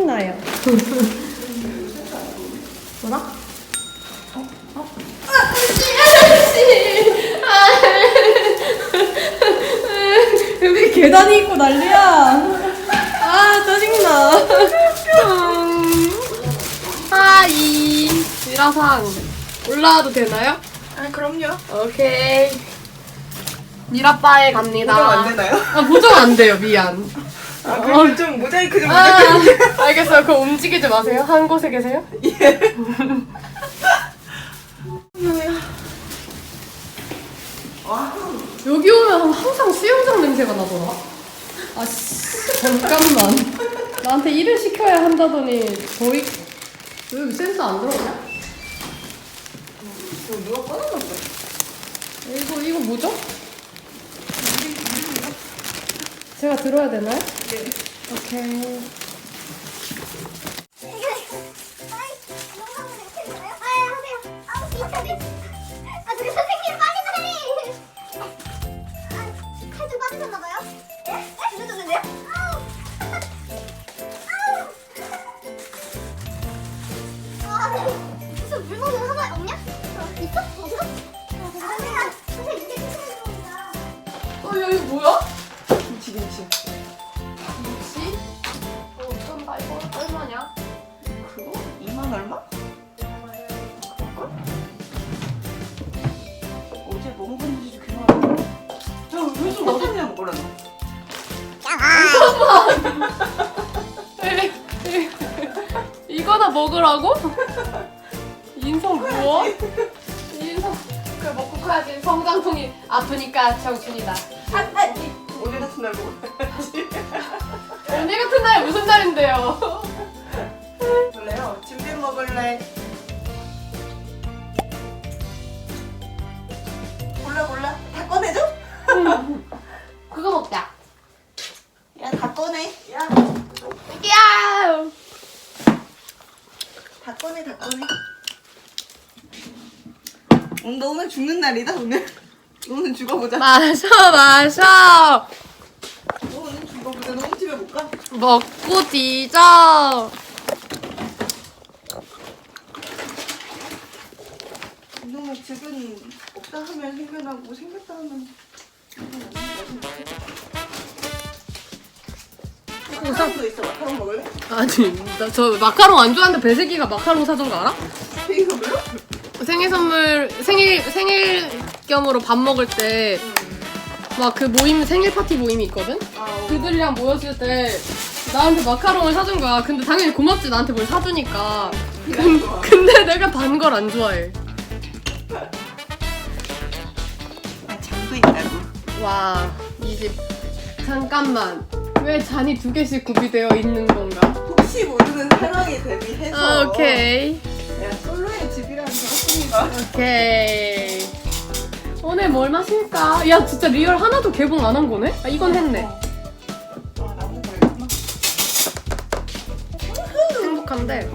안 보여요. 어, 짜증나요. 뭐라? 여기 계단이 있고 난리야. 아, 짜증나. 음. 하이. 미라상. 올라와도 되나요? 아 그럼요. 오케이. 미라바에 갑니다. 보정 안 되나요? 아, 보정 안 돼요. 미안. 아 그럼 좀 모자이크 좀 아. 알겠어요. 그럼 움직이지 마세요. 한 곳에 계세요? 와, 여기 오면 항상 수영장 냄새가 나더라. 아, 씨. 잠깐만. 나한테 일을 시켜야 한다더니 거의 왜 센스 안 들어오냐? 이거 누가 꺼내놨어? 이거 이거 뭐죠? 제가 들어야 되나요? 네. 오케이. 아, 네. 무슨 물건은 하나 없냐? 어, 있어? 이거나 먹으라고? 인성 무어? 인성 그래 먹고 커야지 성장통이 아프니까 정신이다 오늘 같은 날 먹어야지. 오늘 같은 날 무슨 날인데요? 볼래요? 진빈 먹을래? 골라 골라. 다 꺼내줘? 그거 먹자 야 다 꺼내. 야. 야! 다 꺼내 다 꺼내. 오늘 너 오늘 죽는 날이다 오늘. 너 오늘 죽어보자. 마셔 마셔 너 오늘 죽어보자. 너 오늘 집에 못 가? 먹고 뒤져 이놈의 집은 없다 하면 생겨나고 생겼다 하면 마카롱도 있어. 마카롱 먹을래? 아니 나 저 마카롱 안 좋아하는데 배세기가 마카롱 사준 거 알아? 생일 선물로? 생일 선물 생일 생일 겸으로 밥 먹을 때 막 그 모임 생일 파티 모임이 있거든. 그들이랑 모였을 때 나한테 마카롱을 사준 거야. 근데 당연히 고맙지 나한테 뭘 사주니까. 근. 근데 내가 단 걸 안 좋아해. 아, 장도 있다고. 와 이 집 잠깐만 왜 잔이 두 개씩 구비되어 있는 건가? 혹시 모르는 상황에 대비해서 아, 오케이 야 솔로의 확실히가 오케이. 오늘 뭘 마실까? 야 진짜 리얼 하나도 개봉 안 한 거네? 아 이건 했네. 행복한데.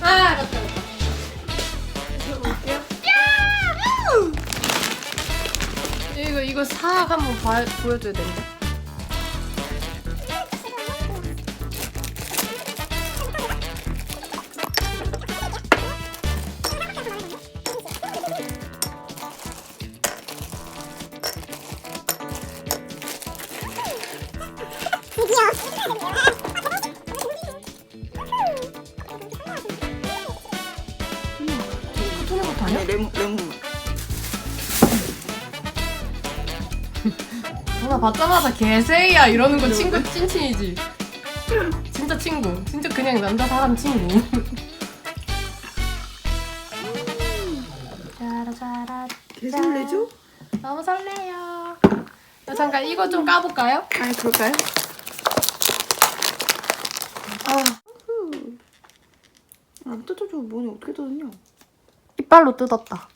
아, 알았다. 이거 이거 사악 한번 봐, 보여줘야 되는데. 받자마자 개새야 이러는 거 친구 찐친이지. 진짜 친구. 진짜 그냥 남자 사람 친구. 짜라짜라. 개설레죠? 너무 설레요. 저 잠깐 이거 좀 까볼까요? 아 그럴까요? 아, 안 뜯어줘 뭐니 어떻게 뜯었냐? 이빨로 뜯었다.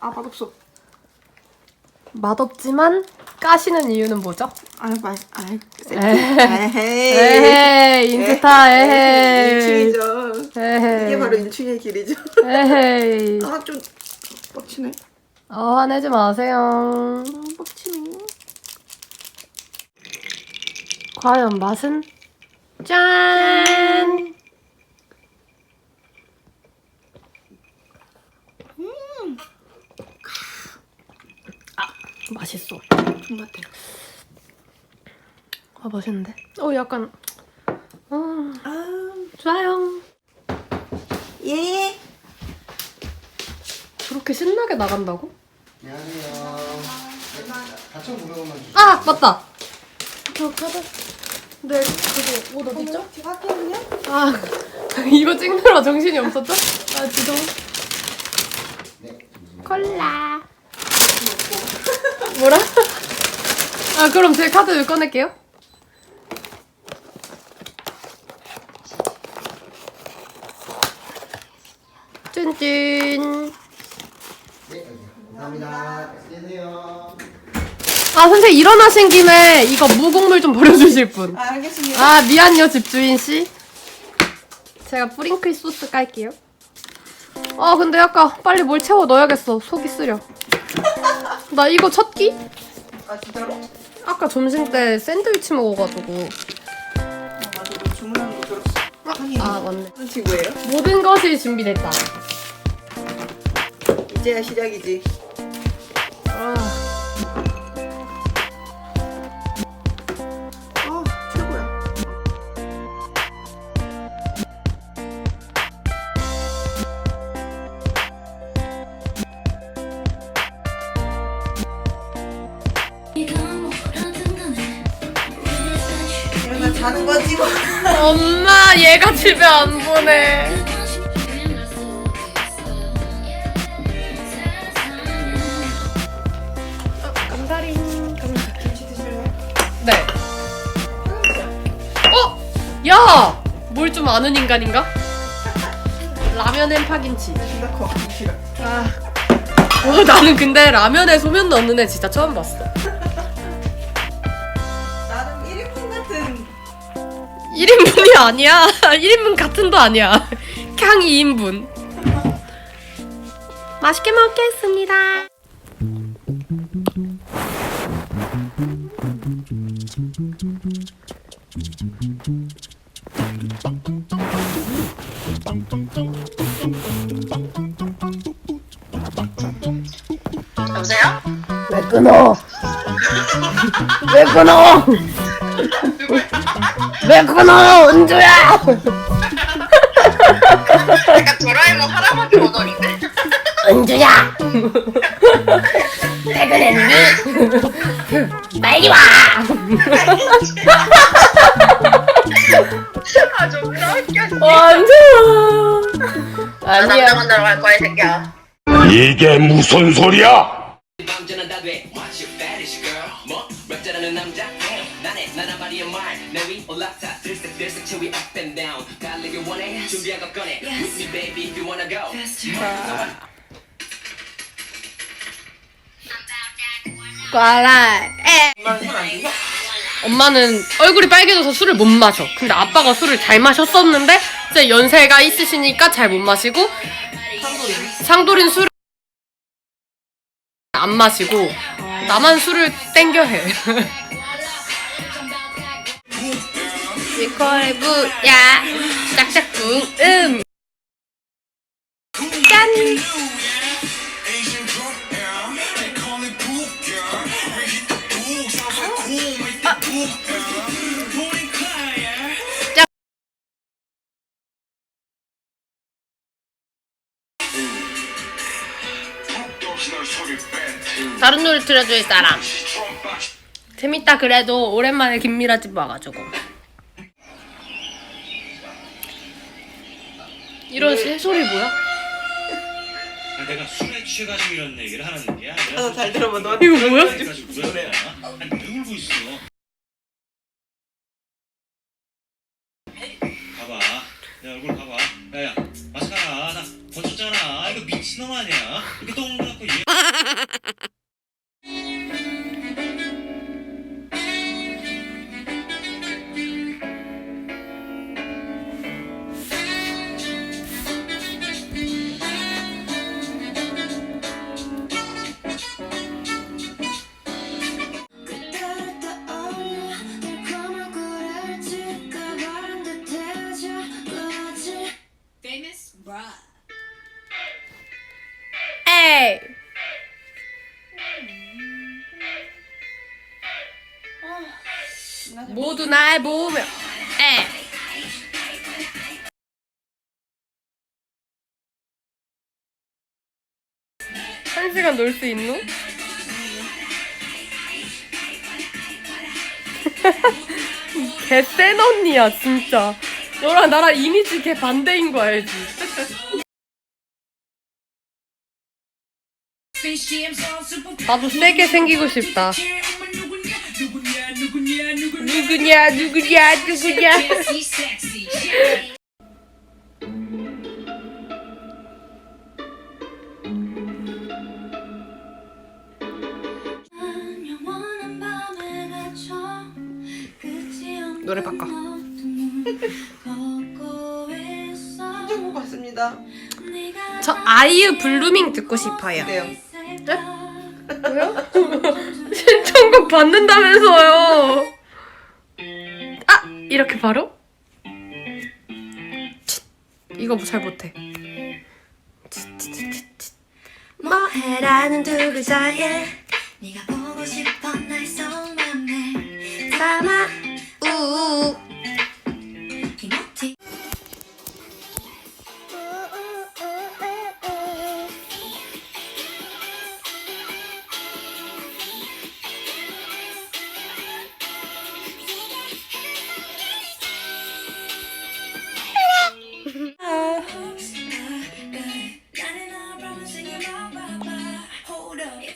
아 맛없어 맛없지만 까시는 이유는 뭐죠? 아맛 아 에헤이. 에헤이 에헤이 인스타 에헤이. 일층이죠 에헤이. 이게 바로 인충의 길이죠. 에헤이. 아좀 빡치네. 어, 화내지 마세요. 아 빡치네. 과연 맛은? 짠! 맛있어. 존맛해. 아, 맛있는데? 어, 약간, 어, 아 좋아요. 예. 그렇게 신나게 나간다고? 안녕하세요. 4,900원만 주세요. 아, 맞다! 저 카드. 네, 그거 옷 어딨죠? 제가 할게요. 아, 이거 찍느라 정신이 없었죠? 아, 죄송. 네. 콜라. 뭐라? 아, 그럼 제 카드 꺼낼게요. 쭌쭌. 네. 감사합니다. 안녕히 계세요. 아, 선생님 일어나신 김에 이거 무곡물 좀 버려주실 분. 아 알겠습니다. 아, 미안요, 집주인 씨. 제가 뿌링클 소스 깔게요. 아, 근데 약간 빨리 뭘 채워 넣어야겠어. 속이 쓰려. 나 이거 첫 끼? 아 진짜로? 아까 점심 때 샌드위치 먹어가지고. 아 맞아. 너 주문하는 거 들었어. 하긴. 아, 맞네. 무슨 친구예요? 모든 것이 준비됐다. 이제야 시작이지. 아, 아 자는 거지 뭐. 엄마, 얘가 집에 안 보내. 김치 드실래요? 네. 어? 야! 뭘 좀 아는 인간인가? 라면엔 파김치. 생각하고 김치랑. 아. 와, 나는 근데 라면에 소면 넣는 애 진짜 처음 봤어. 1인분이 아니야. 1인분 같은 도 아니야. 그냥 2인분. 맛있게 먹겠습니다. 여보세요? 왜 끊어? 왜 끊어? 왜 끊어, 은주야? 약간 도라에몽 할아버지 버전인데? 은주야! 퇴근했니? 빨리 와! 아 존나 웃겨 완전! 나 아니야. 남자 만나러 갈 거야 이 새끼야 이게 무슨 소리야? 밤새는 다돼 What's your fetish girl 뭐 남자 Damn 나네 나란 말이야 말내 위 올라타 들썩들썩 체위 up and down 달리기 원해 준비한 거 꺼내 With me baby if you wanna go 꽈라. 에. 엄마는 술안 드셔? 엄마는 얼굴이 빨개져서 술을 못 마셔. 근데 아빠가 술을 잘 마셨었는데 이제 연세가 있으시니까 잘 못 마시고 상돌이는 술을 안 마시고 나만 술을 땡겨 해. 리콜부야 짝짝꿍 음. 짠. 다른 노래 틀어줄 사람. 재밌다 그래도 오랜만에 김미라 집 와가지고. 이런 새소리 뭐야? 아, 내가 술에 취해가지고 이런 얘기를 하는 게 아니라 아, 잘 들어봐. 너 이거 뭐야? 거야. 아니 왜 울고 있어? 봐봐 내 얼굴 봐봐 야야 마스카라 나 번졌잖아 이거 미친놈 아니야 이렇게 동그랗고 얘 모두 날 보며 에이. 한 시간 놀 수 있노? 개센 언니야 진짜 너랑 나랑 이미지 개 반대인 거 알지? 나도 세게 생기고 싶다 누구냐 누구냐 누구냐 노래 바꿔 신청곡 같습니다. 저 아이유 블루밍 듣고 싶어요 네요. 뭐요? 신청곡 받는다면서요 아! 이렇게 바로? 칫. 이거 잘 못해 뭐해라는 두 글자에 네가 보고 싶어 날 속맘에 담아 우우